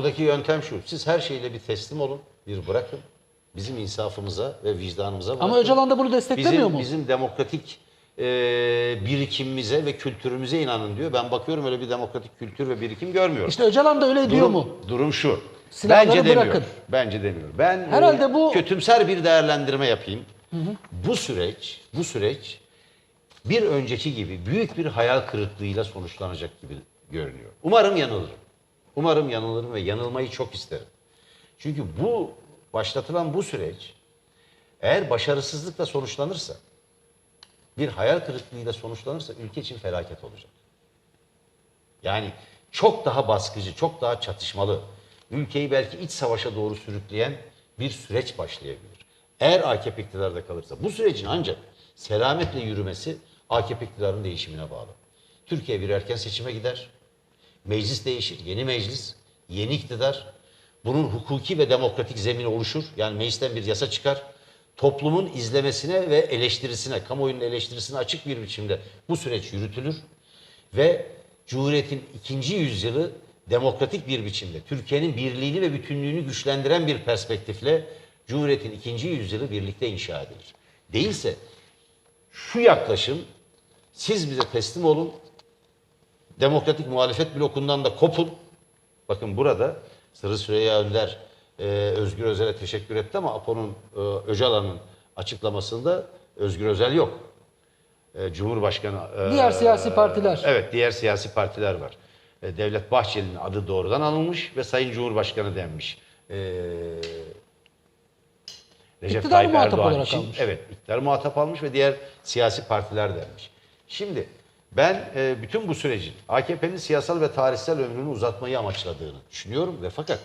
buradaki yöntem şu. Siz her şeyle bir teslim olun, bir bırakın. Bizim insafımıza ve vicdanımıza bırakın. Ama Öcalan da bunu desteklemiyor bizim, mu? Bizim demokratik e, birikimimize ve kültürümüze inanın diyor. Ben bakıyorum öyle bir demokratik kültür ve birikim görmüyorum. İşte Öcalan da öyle diyor durum, mu? Durum şu. Silahları Bence demiyor. bırakın. Bence demiyor. Ben e, Herhalde bu- kötümser bir değerlendirme yapayım. Bu süreç, bu süreç bir önceki gibi büyük bir hayal kırıklığıyla sonuçlanacak gibi görünüyor. Umarım yanılırım. Umarım yanılırım ve yanılmayı çok isterim. Çünkü bu başlatılan bu süreç eğer başarısızlıkla sonuçlanırsa, bir hayal kırıklığıyla sonuçlanırsa ülke için felaket olacak. Yani çok daha baskıcı, çok daha çatışmalı, ülkeyi belki iç savaşa doğru sürükleyen bir süreç başlayabilir. Eğer AKP iktidarda kalırsa bu sürecin ancak selametle yürümesi AKP iktidarının değişimine bağlı. Türkiye bir erken seçime gider. Meclis değişir, yeni meclis, yeni iktidar. Bunun hukuki ve demokratik zemini oluşur. Yani meclisten bir yasa çıkar. Toplumun izlemesine ve eleştirisine, kamuoyunun eleştirisine açık bir biçimde bu süreç yürütülür. Ve Cumhuriyet'in ikinci yüzyılı demokratik bir biçimde Türkiye'nin birliğini ve bütünlüğünü güçlendiren bir perspektifle Cumhuriyet'in ikinci yüzyılı birlikte inşa edilir. Değilse şu yaklaşım siz bize teslim olun, demokratik muhalefet blokundan da kopun. Bakın burada Sırrı Süreyya Önder e, Özgür Özel'e teşekkür etti ama Apo'nun e, Öcalan'ın açıklamasında Özgür Özel yok. E, Cumhurbaşkanı e, Diğer siyasi partiler. Evet, diğer siyasi partiler var. E, Devlet Bahçeli'nin adı doğrudan alınmış ve Sayın Cumhurbaşkanı denmiş. E, Recep İktidar Tayyip muhatap Erdoğan olarak için, almış. evet, iktidar muhatap almış ve diğer siyasi partiler denmiş. Şimdi ben e, bütün bu sürecin AKP'nin siyasal ve tarihsel ömrünü uzatmayı amaçladığını düşünüyorum ve fakat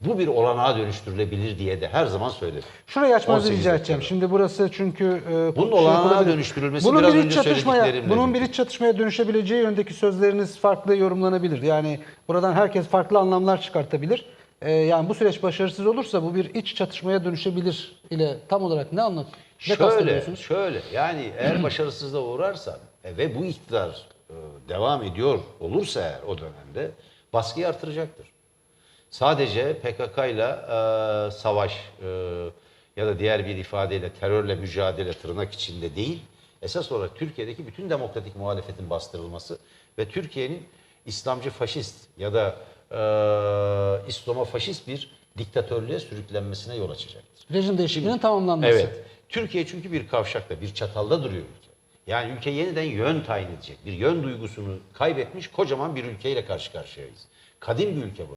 bu bir olanağa dönüştürülebilir diye de her zaman söyledim. Şurayı açmanızı 18 rica edeceğim. Şimdi burası çünkü... e, Bunun olanağa dönüştürülmesi bunun biraz bir önce çatışmaya, Bunun bir iç çatışmaya dönüşebileceği yöndeki sözleriniz farklı yorumlanabilir. Yani buradan herkes farklı anlamlar çıkartabilir. E, yani bu süreç başarısız olursa bu bir iç çatışmaya dönüşebilir ile tam olarak ne anlat? Ne Şöyle, şöyle yani eğer başarısızlığa uğrarsa e, ve bu iktidar e, devam ediyor olursa eğer o dönemde baskıyı artıracaktır. Sadece PKK ile e, savaş e, ya da diğer bir ifadeyle terörle mücadele tırnak içinde değil, esas olarak Türkiye'deki bütün demokratik muhalefetin bastırılması ve Türkiye'nin İslamcı faşist ya da e, İslama faşist bir diktatörlüğe sürüklenmesine yol açacaktır. Rejim değişikliğinin tamamlanması. Evet. Türkiye çünkü bir kavşakta, bir çatalda duruyor ülke. Yani ülke yeniden yön tayin edecek. Bir yön duygusunu kaybetmiş kocaman bir ülkeyle karşı karşıyayız. Kadim bir ülke bu.